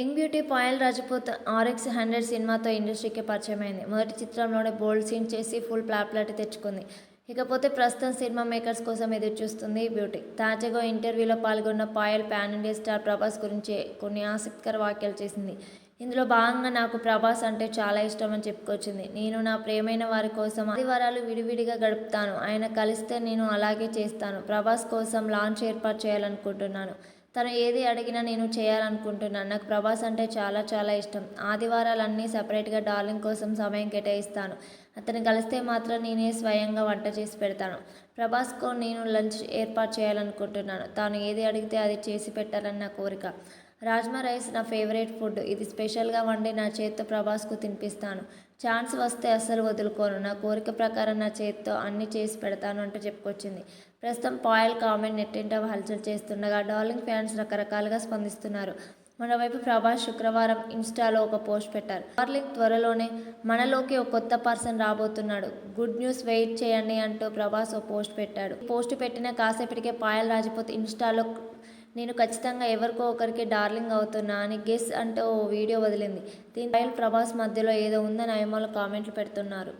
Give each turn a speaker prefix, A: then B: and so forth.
A: Young beauty Payal Rajput RX hundred సినిమాతో ఇండస్ట్రీకి పరిచయమైంది. మొదటి చిత్రంలోనే బోల్డ్ సీన్ చేసి ఫుల్ ప్లాప్లాట్ తెచ్చుకుంది. ఇకపోతే ప్రస్తుతం సినిమా మేకర్స్ కోసం ఎదురు చూస్తుంది బ్యూటీ. తాజాగా ఇంటర్వ్యూలో పాల్గొన్న Payal pan India star Prabhas గురించి కొన్ని ఆసక్తికర వ్యాఖ్యలు చేసింది. ఇందులో భాగంగా నాకు ప్రభాస్ అంటే చాలా ఇష్టం అని చెప్పుకొచ్చింది. నేను నా ప్రేమైన వారి కోసం ఆదివారాలు విడివిడిగా గడుపుతాను. ఆయన కలిస్తే నేను అలాగే చేస్తాను. ప్రభాస్ కోసం లాంచ్ ఏర్పాటు చేయాలనుకుంటున్నాను. తను ఏది అడిగినా నేను చేయాలనుకుంటున్నాను నాకు ప్రభాస్ అంటే చాలా చాలా ఇష్టం. ఆదివారాలన్నీ సపరేట్గా డార్లింగ్ కోసం సమయం కేటాయిస్తాను. అతను కలిస్తే మాత్రం నేనే స్వయంగా వంట చేసి పెడతాను. ప్రభాస్కు నేను లంచ్ ఏర్పాటు చేయాలనుకుంటున్నాను. తాను ఏది అడిగితే అది చేసి పెట్టాలని నా కోరిక. రాజ్మా రైస్ నా ఫేవరెట్ ఫుడ్. ఇది స్పెషల్గా వండి నా చేత్తో ప్రభాస్కు తినిపిస్తాను. ఛాన్స్ వస్తే అస్సలు వదులుకోను. నా కోరిక ప్రకారం నా చేత్తో అన్ని చేసి పెడతాను అంటూ చెప్పుకొచ్చింది. ప్రస్తుతం పాయల్ కామెంట్ నెట్టింట హల్చల్ చేస్తుండగా డార్లింగ్ ఫ్యాన్స్ రకరకాలుగా స్పందిస్తున్నారు. మరోవైపు ప్రభాస్ శుక్రవారం ఇన్స్టాలో ఒక పోస్ట్ పెట్టారు. డార్లింగ్ త్వరలోనే మనలోకి ఒక కొత్త పర్సన్ రాబోతున్నాడు. గుడ్ న్యూస్ వెయిట్ చేయండి అంటూ ప్రభాస్ ఓ పోస్ట్ పెట్టాడు. పోస్ట్ పెట్టిన కాసేపటికే పాయల్ రాజపూత్ ఇన్స్టాలో నేను ఖచ్చితంగా ఎవరికో ఒకరికి డార్లింగ్ అవుతున్నా అని గెస్ అంటూ ఓ వీడియో వదిలింది. దీని ప్రభాస్ మధ్యలో ఏదో ఉందని అభిమానులు కామెంట్లు పెడుతున్నారు.